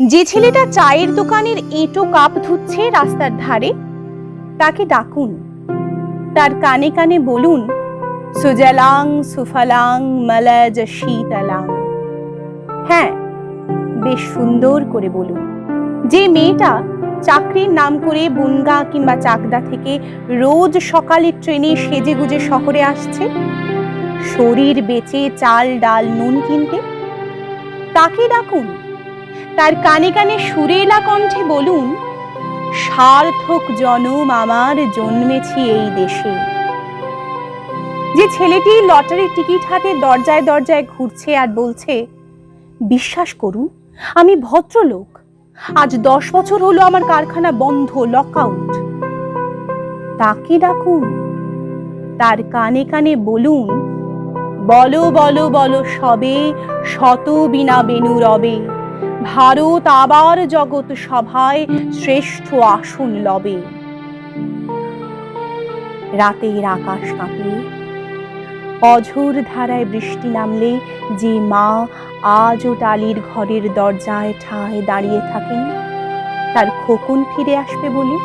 যে ছেলেটা চায়ের দোকানের এঁটো কাপ ধুচ্ছে রাস্তার ধারে, তাকে ডাকুন। তার কানে কানে বলুন, সুজলাং, সুফলাং, মলজ শীতালাং। হ্যাঁ বেশ সুন্দর করে বলুন। যে মেয়েটা চাকরির নাম করে বনগা কিংবা চাকদা থেকে রোজ সকালে ট্রেনে সেজে গুজে শহরে আসছে, শরীর বেচে চাল, ডাল, নুন কিনতে, তাকে ডাকুন। তার কানে কানে সুরেলা কণ্ঠে বলুন, সার্থক জনম আমার জন্মেছি এই দেশে। যে ছেলেটি লটারির টিকিট হাতে দরজায় দরজায় ঘুরছে আর বলছে, বিশ্বাস করুন, আমি ভদ্রলোক। আজ দশ বছর হলো আমার কারখানা বন্ধ, লকআউট। তাকে ডাকুন, তার কানে কানে বলুন, বলো বলো বলো সবে শত বিনা বেনু রবে। ভারত আবার জগৎ সভায় শ্রেষ্ঠ আসন লবে। রাতের আকাশ কাঁপিয়ে অঝোর ধারায় বৃষ্টি নামলে যে মা আজও টালির ঘরের দরজায় ঠায় দাঁড়িয়ে থাকেন, তার খোকন ফিরে আসবে বলে।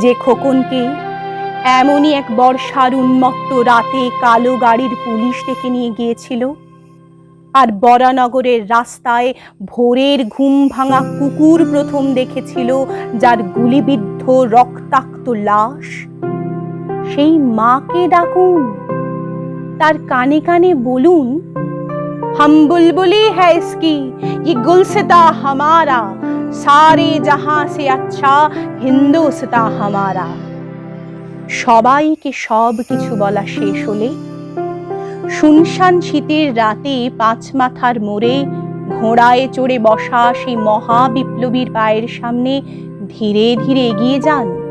যে খোকনকে এমনই এক বর্ষার উন্মত্ত রাতে কালো গাড়ির পুলিশ ডেকে নিয়ে গিয়েছিল আর বরানগরের রাস্তায় ভোরের ঘুম ভাঙা কুকুর প্রথম দেখেছিল যার গুলিবিদ্ধ রক্তাক্ত লাশ সেই মাকে ডাকুন তার কানে কানে বলুন हम बुलबुली है इसकी ये गुलसिता हमारा सारे जहां से अच्छा হিন্দুস্তা হামারা সবাইকে সব কিছু বলা শেষ হলে শুনশান শীতের রাতে পাঁচ মাথার মোড়ে ঘোড়ায় চড়ে বসা সেই মহা বিপ্লবীর পায়ের সামনে ধীরে ধীরে এগিয়ে যান।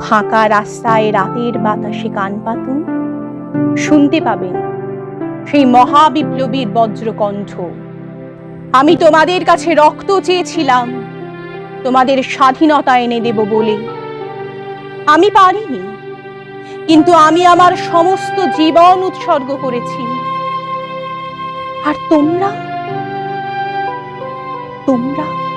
ফাঁকা রাস্তায় রাতের বাতাসে কান পাতুন। শুনতে পাবেন সেই মহা বিপ্লবীর বজ্রকণ্ঠ। আমি তোমাদের কাছে রক্ত চেয়েছিলাম। তোমাদের স্বাধীনতা এনে দেব বলে। আমি পারিনি। কিন্তু আমি আমার সমস্ত জীবন উৎসর্গ করেছি। আর তোমরা? তোমরা?